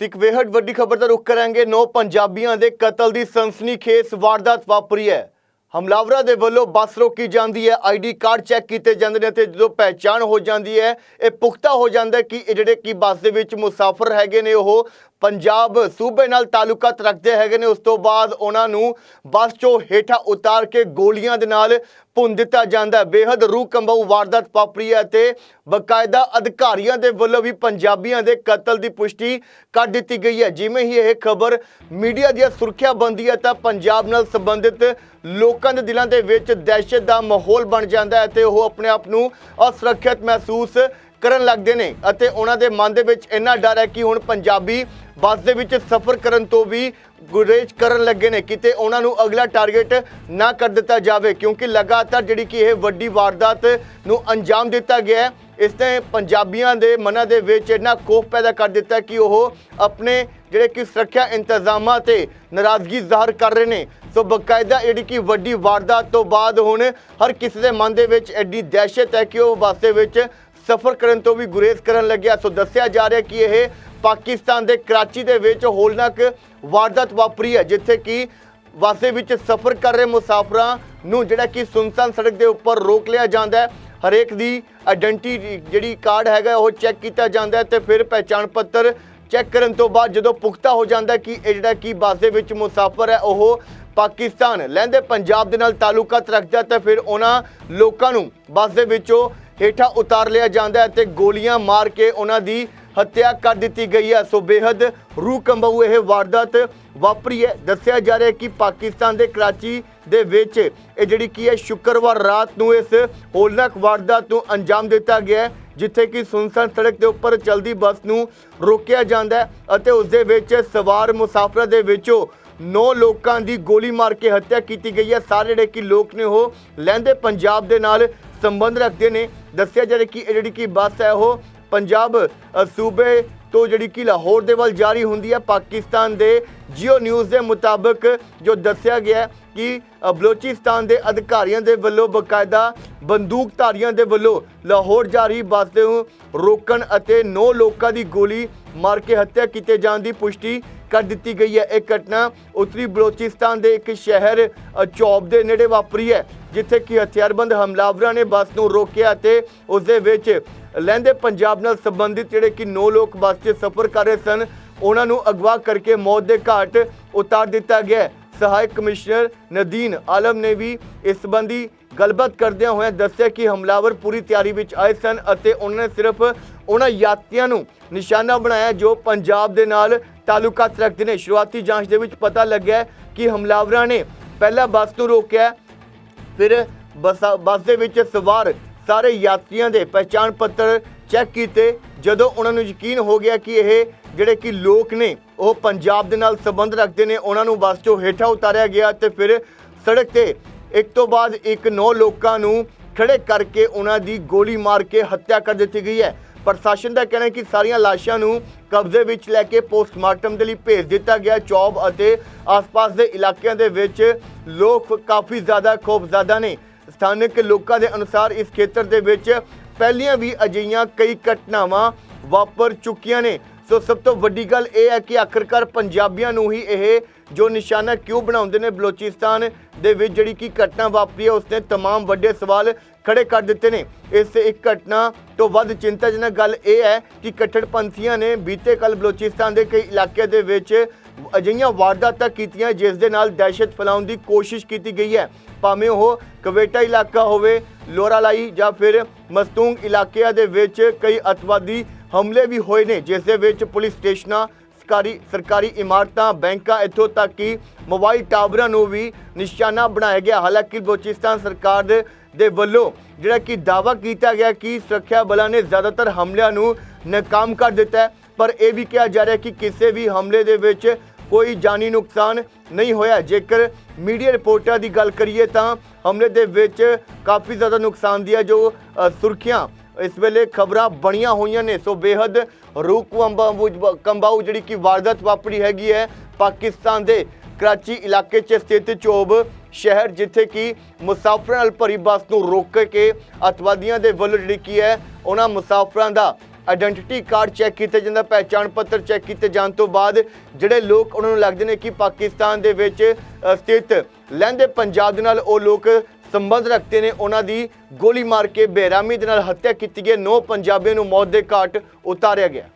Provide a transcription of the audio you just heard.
ਤੇ ਇੱਕ ਬੇਹੱਦ ਵੱਡੀ ਖਬਰ ਦਾ ਰੁਖ ਕਰਾਂਗੇ। ਨੌ ਪੰਜਾਬੀਆਂ ਦੇ ਕਤਲ ਦੀ ਸਨਸਨੀਖੇਜ਼ ਵਾਰਦਾਤ ਵਾਪਰੀ ਹੈ। ਹਮਲਾਵਰਾਂ ਦੇ ਵੱਲੋਂ ਬੱਸ ਰੋਕੀ ਜਾਂਦੀ ਹੈ। ਆਈਡੀ ਕਾਰਡ ਚੈੱਕ ਕੀਤੇ ਜਾਂਦੇ ਨੇ ਤੇ ਜਦੋਂ ਪਹਿਚਾਣ ਹੋ ਜਾਂਦੀ ਹੈ, ਇਹ ਪੁਖਤਾ ਹੋ ਜਾਂਦਾ ਕਿ ਇਹ ਜਿਹੜੇ ਕਿ ਬੱਸ ਦੇ ਵਿੱਚ ਮੁਸਾਫਰ ਹੈਗੇ ਨੇ ਉਹ ਪੰਜਾਬ ਸੂਬੇ ਨਾਲ ਤਾਲੁਕਾਤ ਰੱਖਦੇ ਹੈਗੇ ਨੇ। ਉਸ ਤੋਂ ਬਾਅਦ ਉਹਨਾਂ ਨੂੰ ਬੱਸ ਚੋਂ ਹੇਠਾਂ ਉਤਾਰ ਕੇ ਗੋਲੀਆਂ ਦੇ ਨਾਲ ਭੁੰਨ ਦਿੱਤਾ ਜਾਂਦਾ ਹੈ। ਬੇहद ਰੂਹ ਕੰਬਾਊ ਵਾਰਦਾਤ ਵਾਪਰੀ ਹੈ ਤੇ ਬਕਾਇਦਾ ਅਧਿਕਾਰੀਆਂ ਦੇ ਵੱਲੋਂ ਵੀ ਪੰਜਾਬੀਆਂ ਦੇ ਕਤਲ ਦੀ ਪੁਸ਼ਟੀ ਕਰ ਦਿੱਤੀ ਗਈ ਹੈ। ਜਿਵੇਂ ਹੀ ਇਹ ਖਬਰ ਮੀਡੀਆ ਦੀਆਂ ਸੁਰੱਖਿਆ ਬੰਦੀ ਹੈ ਤਾਂ ਪੰਜਾਬ ਨਾਲ ਸੰਬੰਧਿਤ ਲੋਕਾਂ ਦੇ ਦਿਲਾਂ ਦੇ ਵਿੱਚ ਦਹਿਸ਼ਤ ਦਾ ਮਾਹੌਲ ਬਣ ਜਾਂਦਾ ਹੈ ਤੇ ਉਹ ਆਪਣੇ ਆਪ ਨੂੰ ਅਸੁਰੱਖਿਅਤ ਮਹਿਸੂਸ ਕਰਨ ਲੱਗਦੇ ਨੇ ਅਤੇ ਉਹਨਾਂ ਦੇ ਮਨ ਦੇ ਵਿੱਚ ਇੰਨਾ ਡਰ ਹੈ ਕਿ ਹੁਣ ਪੰਜਾਬੀ ਬੱਸ ਦੇ ਵਿੱਚ ਸਫ਼ਰ ਕਰਨ ਤੋਂ ਵੀ ਗੁਰੇਜ਼ ਕਰਨ ਲੱਗੇ ਨੇ, ਕਿਤੇ ਉਹਨਾਂ ਨੂੰ ਅਗਲਾ ਟਾਰਗੇਟ ਨਾ ਕਰ ਦਿੱਤਾ ਜਾਵੇ, ਕਿਉਂਕਿ ਲਗਾਤਾਰ ਜਿਹੜੀ ਕਿ ਇਹ ਵੱਡੀ ਵਾਰਦਾਤ ਨੂੰ ਅੰਜਾਮ ਦਿੱਤਾ ਗਿਆ ਹੈ, ਇਸ ਨੇ ਪੰਜਾਬੀਆਂ ਦੇ ਮਨਾਂ ਦੇ ਵਿੱਚ ਇੰਨਾ ਖੋਫ ਪੈਦਾ ਕਰ ਦਿੱਤਾ ਕਿ ਉਹ ਆਪਣੇ ਜਿਹੜੇ ਕਿ ਸੁਰੱਖਿਆ ਇੰਤਜ਼ਾਮਾਂ ਤੇ ਨਾਰਾਜ਼ਗੀ ਜ਼ਾਹਰ ਕਰ ਰਹੇ ਨੇ। ਸੋ ਬਕਾਇਦਾ ਜਿਹੜੀ ਕਿ ਵੱਡੀ ਵਾਰਦਾਤ ਤੋਂ ਬਾਅਦ ਹੁਣ ਹਰ ਕਿਸੇ ਦੇ ਮਨ ਦੇ ਵਿੱਚ ਐਡੀ ਦਹਿਸ਼ਤ ਹੈ ਕਿ ਉਹ ਬੱਸ ਦੇ ਵਿੱਚ ਸਫ਼ਰ ਕਰਨ ਤੋਂ ਵੀ ਗੁਰੇਜ਼ ਕਰਨ ਲੱਗਿਆ। ਸੋ ਦੱਸਿਆ ਜਾ ਰਿਹਾ ਕਿ ਇਹ ਪਾਕਿਸਤਾਨ ਦੇ ਕਰਾਚੀ ਦੇ ਵਿੱਚ ਹੋਲਨਾਕ ਵਾਰਦਾਤ ਵਾਪਰੀ ਹੈ, ਜਿੱਥੇ ਕਿ ਬੱਸ ਦੇ ਵਿੱਚ ਸਫ਼ਰ ਕਰ ਰਹੇ ਮੁਸਾਫਰਾਂ ਨੂੰ ਜਿਹੜਾ ਕਿ ਸੁਨਸਾਨ ਸੜਕ ਦੇ ਉੱਪਰ ਰੋਕ ਲਿਆ ਜਾਂਦਾ ਹੈ। ਹਰੇਕ ਦੀ ਆਇਡੈਂਟੀ ਜਿਹੜੀ ਕਾਰਡ ਹੈਗਾ, ਉਹ ਚੈੱਕ ਕੀਤਾ ਜਾਂਦਾ ਹੈ ਤੇ ਫਿਰ ਪਹਿਚਾਣ ਪੱਤਰ ਚੈੱਕ ਕਰਨ ਤੋਂ ਬਾਅਦ ਜਦੋਂ ਪੁਖਤਾ ਹੋ ਜਾਂਦਾ ਕਿ ਇਹ ਜਿਹੜਾ ਕਿ ਬੱਸ ਦੇ ਵਿੱਚ ਮੁਸਾਫਰ ਹੈ, ਉਹ ਪਾਕਿਸਤਾਨ। ਲੈਂਦੇ ਪੰਜਾਬ ਦੇ ਨਾਲ ਤਾਲੁਕਾਤ ਰੱਖਦਾ ਹੈ ਫਿਰ ਉਹਨਾਂ ਲੋਕਾਂ ਨੂੰ ਬੱਸ ਦੇ ਵਿੱਚੋਂ ਹੇਠਾਂ ਉਤਾਰ ਲਿਆ ਜਾਂਦਾ ਹੈ ਤੇ ਗੋਲੀਆਂ ਮਾਰ ਕੇ ਉਹਨਾਂ ਦੀ ਹੱਤਿਆ ਕਰ ਦਿੱਤੀ ਗਈ ਹੈ। ਸੋ ਬੇहद ਰੂਹ ਕੰਬਾਊ ਇਹ ਵਾਰਦਾਤ ਵਾਪਰੀ ਹੈ। ਦੱਸਿਆ ਜਾ ਰਿਹਾ ਹੈ ਕਿ ਪਾਕਿਸਤਾਨ ਦੇ ਕਰਾਚੀ ਦੇ ਵਿੱਚ ਇਹ ਜਿਹੜੀ ਕੀ ਹੈ, ਸ਼ੁੱਕਰਵਾਰ ਰਾਤ ਨੂੰ ਇਸ ਹੋਲਨਾਕ ਵਾਰਦਾਤ ਨੂੰ ਅੰਜਾਮ ਦਿੱਤਾ ਗਿਆ ਜਿੱਥੇ ਕਿ ਸੁਨਸਾਨ ਸੜਕ ਦੇ ਉੱਪਰ ਚਲਦੀ ਬੱਸ ਨੂੰ ਰੋਕਿਆ ਜਾਂਦਾ ਅਤੇ ਉਸ ਦੇ ਵਿੱਚ ਸਵਾਰ ਮੁਸਾਫਰਾਂ ਦੇ ਵਿੱਚੋਂ ਨੌ ਲੋਕਾਂ ਦੀ ਗੋਲੀ ਮਾਰ ਕੇ ਹੱਤਿਆ ਕੀਤੀ ਗਈ ਹੈ। ਸਾਰੇ ਜਿਹੜੇ ਕਿ ਲੋਕ ਨੇ ਉਹ ਲਹਿੰਦੇ ਪੰਜਾਬ ਦੇ ਨਾਲ ਸੰਬੰਧ ਰੱਖਦੇ ਨੇ। ਦੱਸਿਆ ਜਾ ਰਿਹਾ ਕਿ ਇਹ ਜਿਹੜੀ ਕਿ ਬੱਸ ਹੈ, ਉਹ ਪੰਜਾਬ ਸੂਬੇ ਤੋਂ ਜਿਹੜੀ ਕਿ ਲਾਹੌਰ ਦੇ ਵੱਲ ਜਾਰੀ ਹੁੰਦੀ ਹੈ। ਪਾਕਿਸਤਾਨ ਦੇ ਜੀਓ ਨਿਊਜ਼ ਦੇ ਮੁਤਾਬਕ ਜੋ ਦੱਸਿਆ ਗਿਆ ਕਿ ਬਲੋਚਿਸਤਾਨ ਦੇ ਅਧਿਕਾਰੀਆਂ ਦੇ ਵੱਲੋਂ ਬਕਾਇਦਾ ਬੰਦੂਕਧਾਰੀਆਂ ਦੇ ਵੱਲੋਂ ਲਾਹੌਰ ਜਾਰੀ ਬੱਸ ਨੂੰ ਰੋਕਣ ਅਤੇ 9 ਲੋਕਾਂ ਦੀ ਗੋਲੀ ਮਾਰ ਕੇ ਹੱਤਿਆ ਕੀਤੇ ਜਾਣ ਦੀ ਪੁਸ਼ਟੀ ਕਰ ਦਿੱਤੀ ਗਈ ਹੈ। ਇਹ ਘਟਨਾ ਉੱਤਰੀ ਬਲੋਚਿਸਤਾਨ ਦੇ ਇੱਕ ਸ਼ਹਿਰ ਚੌਬ ਦੇ ਨੇੜੇ ਵਾਪਰੀ ਹੈ। ਜਿੱਥੇ ਕਿ ਹਥਿਆਰਬੰਦ ਹਮਲਾਵਰਾਂ ਨੇ ਬੱਸ ਨੂੰ ਰੋਕਿਆ ਤੇ ਉਸ ਦੇ ਵਿੱਚ ਲਹਿੰਦੇ ਪੰਜਾਬ ਨਾਲ ਸੰਬੰਧਿਤ ਜਿਹੜੇ ਕਿ 9 ਲੋਕ ਬੱਸ 'ਚ ਸਫ਼ਰ ਕਰ ਰਹੇ ਸਨ, ਉਹਨਾਂ ਨੂੰ ਅਗਵਾ ਕਰਕੇ ਮੌਤ ਦੇ ਘਾਟ ਉਤਾਰ ਦਿੱਤਾ ਗਿਆ। ਸਹਾਇਕ ਕਮਿਸ਼ਨਰ ਨਦੀਨ ਆਲਮ ਨੇ ਵੀ ਇਸ ਸੰਬੰਧੀ ਗੱਲਬਾਤ ਕਰਦਿਆਂ ਹੋਇਆਂ ਦੱਸਿਆ ਕਿ ਹਮਲਾਵਰ ਪੂਰੀ ਤਿਆਰੀ ਵਿੱਚ ਆਏ ਸਨ ਅਤੇ ਉਹਨਾਂ ਨੇ ਸਿਰਫ ਉਹਨਾਂ ਯਾਤਰੀਆਂ ਨੂੰ ਨਿਸ਼ਾਨਾ ਬਣਾਇਆ ਜੋ ਪੰਜਾਬ ਦੇ ਨਾਲ ਤਾਲੁਕਾਤ ਰੱਖਦੇ ਨੇ। ਸ਼ੁਰੂਆਤੀ ਜਾਂਚ ਦੇ ਵਿੱਚ ਪਤਾ ਲੱਗਿਆ ਕਿ ਹਮਲਾਵਰਾਂ ਨੇ ਪਹਿਲਾਂ ਬੱਸ ਨੂੰ ਰੋਕਿਆ ਫਿਰ ਬੱਸ ਬੱਸ ਦੇ ਵਿੱਚ ਸਵਾਰ ਸਾਰੇ ਯਾਤਰੀਆਂ ਦੇ ਪਹਿਚਾਣ ਪੱਤਰ ਚੈੱਕ ਕੀਤੇ। ਜਦੋਂ ਉਹਨਾਂ ਨੂੰ ਯਕੀਨ ਹੋ ਗਿਆ ਕਿ ਇਹ ਜਿਹੜੇ ਕਿ ਲੋਕ ਨੇ, ਉਹ ਪੰਜਾਬ ਦੇ ਨਾਲ ਸੰਬੰਧ ਰੱਖਦੇ ਨੇ, ਉਹਨਾਂ ਨੂੰ ਬੱਸ ਚੋਂ ਹੇਠਾਂ ਉਤਾਰਿਆ ਗਿਆ ਤੇ ਫਿਰ ਸੜਕ ਤੇ ਇੱਕ ਤੋਂ ਬਾਅਦ ਇੱਕ ਨੌ ਲੋਕਾਂ ਨੂੰ ਖੜੇ ਕਰਕੇ ਉਹਨਾਂ ਦੀ ਗੋਲੀ ਮਾਰ ਕੇ ਹੱਤਿਆ ਕਰ ਦਿੱਤੀ ਗਈ ਹੈ। ਪ੍ਰਸ਼ਾਸਨ ਦਾ ਕਹਿਣਾ ਹੈ ਕਿ ਸਾਰੀਆਂ ਲਾਸ਼ਾਂ ਨੂੰ ਕਬਜ਼ੇ ਵਿੱਚ ਲੈ ਕੇ ਪੋਸਟਮਾਰਟਮ ਦੇ ਲਈ ਭੇਜ ਦਿੱਤਾ ਗਿਆ। ਚੌਬ ਅਤੇ ਆਸ-ਪਾਸ ਦੇ ਇਲਾਕਿਆਂ ਦੇ ਵਿੱਚ ਲੋਕ ਕਾਫੀ ਜ਼ਿਆਦਾ ਖੌਫਜ਼ਦਾ ਨੇ। ਸਥਾਨਕ ਲੋਕਾਂ ਦੇ ਅਨੁਸਾਰ ਇਸ ਖੇਤਰ ਦੇ ਵਿੱਚ ਪਹਿਲੀਆਂ ਵੀ ਅਜਿਹੀਆਂ ਕਈ ਘਟਨਾਵਾਂ ਵਾਪਰ ਚੁੱਕੀਆਂ ਨੇ। ਸੋ ਸਭ ਤੋਂ ਵੱਡੀ ਗੱਲ ਇਹ ਹੈ ਕਿ ਆਖਰਕਾਰ ਪੰਜਾਬੀਆਂ ਨੂੰ ਹੀ ਇਹ ਜੋ ਨਿਸ਼ਾਨਾ ਕਿਉਂ ਬਣਾਉਂਦੇ ਨੇ ਬਲੋਚਿਸਤਾਨ ਦੇ ਵਿੱਚ ਜਿਹੜੀ ਕੀ ਘਟਨਾ ਵਾਪਰੀ ਹੈ ਉਸਨੇ तमाम ਵੱਡੇ ਸਵਾਲ ਖੜੇ ਕਰ ਦਿੱਤੇ ਨੇ ਇਸ ਇੱਕ ਘਟਨਾ ਤੋਂ ਵੱਧ ਚਿੰਤਾਜਨਕ ਗੱਲ ਇਹ ਹੈ ਕਿ ਕੱਟੜਪੰਥੀਆਂ ਨੇ ਬੀਤੇ ਕੱਲ ਬਲੋਚਿਸਤਾਨ ਦੇ ਕਈ ਇਲਾਕਿਆਂ ਦੇ ਵਿੱਚ ਅਜਿਹੀਆਂ ਵਾਰਦਾਤਾਂ ਕੀਤੀਆਂ ਜਿਸ ਦੇ ਨਾਲ ਦਹਿਸ਼ਤ ਫੈਲਾਉਣ ਦੀ ਕੋਸ਼ਿਸ਼ ਕੀਤੀ ਗਈ ਹੈ ਭਾਵੇਂ ਉਹ ਕਵੇਟਾ ਇਲਾਕਾ ਹੋਵੇ ਲੋਰਾਲਾਈ ਜਾਂ ਫਿਰ ਮਸਤੂੰਗ ਇਲਾਕਿਆਂ ਦੇ ਵਿੱਚ ਕਈ ਅਤਵਾਦੀ ਹਮਲੇ ਵੀ ਹੋਏ ਨੇ, ਜਿਸ ਦੇ ਵਿੱਚ ਪੁਲਿਸ ਸਟੇਸ਼ਨਾਂ, ਸਰਕਾਰੀ ਸਰਕਾਰੀ ਇਮਾਰਤਾਂ, ਬੈਂਕਾਂ ਇੱਥੋਂ ਤੱਕ ਕਿ ਮੋਬਾਈਲ ਟਾਵਰਾਂ ਨੂੰ ਵੀ ਨਿਸ਼ਾਨਾ ਬਣਾਇਆ ਗਿਆ। ਹਾਲਾਂਕਿ ਬਲੋਚਿਸਤਾਨ ਸਰਕਾਰ ਦੇ ਦੇ ਵੱਲੋਂ ਜਿਹੜਾ ਕਿ ਦਾਅਵਾ ਕੀਤਾ ਗਿਆ ਕਿ ਸੁਰੱਖਿਆ ਬਲਾਂ ਨੇ ਜ਼ਿਆਦਾਤਰ ਹਮਲਿਆਂ ਨੂੰ ਨਾਕਾਮ ਕਰ ਦਿੱਤਾ ਪਰ ਇਹ ਵੀ ਕਿਹਾ ਜਾ ਰਿਹਾ ਕਿ ਕਿਸੇ ਵੀ ਹਮਲੇ ਦੇ ਵਿੱਚ ਕੋਈ ਜਾਨੀ ਨੁਕਸਾਨ ਨਹੀਂ ਹੋਇਆ। ਜੇਕਰ ਮੀਡੀਆ ਰਿਪੋਰਟਾਂ ਦੀ ਗੱਲ ਕਰੀਏ ਤਾਂ ਹਮਲੇ ਦੇ ਵਿੱਚ ਕਾਫੀ ਜ਼ਿਆਦਾ ਨੁਕਸਾਨ ਦੀਆਂ ਜੋ ਸੁਰਖੀਆਂ ਇਸ ਵੇਲੇ ਖਬਰਾਂ ਬਣੀਆਂ ਹੋਈਆਂ ਨੇ। ਸੋ ਬੇਹੱਦ ਰੂਹ ਕੰਬਾਊ ਕੰਬਾਊ ਜਿਹੜੀ ਕਿ ਵਾਰਦਾਤ ਵਾਪਰੀ ਹੈਗੀ ਹੈ, ਪਾਕਿਸਤਾਨ ਦੇ ਕਰਾਚੀ ਇਲਾਕੇ 'ਚ ਸਥਿਤ ਚੋਬ ਸ਼ਹਿਰ, ਜਿੱਥੇ ਕਿ ਮੁਸਾਫਰਾਂ ਨਾਲ ਭਰੀ ਬੱਸ ਨੂੰ ਰੋਕ ਕੇ ਅਤਵਾਦੀਆਂ ਦੇ ਵੱਲੋਂ ਜਿਹੜੀ ਕੀ ਹੈ, ਉਹਨਾਂ ਮੁਸਾਫਰਾਂ ਦਾ ਆਇਡੈਂਟੀਟੀ ਕਾਰਡ ਚੈੱਕ ਕੀਤੇ ਜਾਂਦਾ, ਪਹਿਚਾਣ ਪੱਤਰ ਚੈੱਕ ਕੀਤੇ ਜਾਣ ਤੋਂ ਬਾਅਦ ਜਿਹੜੇ ਲੋਕ ਉਹਨਾਂ ਨੂੰ ਲੱਗਦੇ ਨੇ ਕਿ ਪਾਕਿਸਤਾਨ ਦੇ ਵਿੱਚ ਸਥਿਤ ਲਹਿੰਦੇ ਪੰਜਾਬ ਦੇ ਨਾਲ, ਉਹ ਲੋਕ ਸੰਬੰਧ ਰੱਖਦੇ ਨੇ ਉਹਨਾਂ ਦੀ। ਗੋਲੀ ਮਾਰ ਕੇ ਬੇਰਾਮੀ ਦੇ ਨਾਲ ਹੱਤਿਆ ਕੀਤੀ ਗਈ ਨੌ ਪੰਜਾਬੀਆਂ ਨੂੰ ਮੌਤ ਦੇ ਘਾਟ ਉਤਾਰਿਆ ਗਿਆ।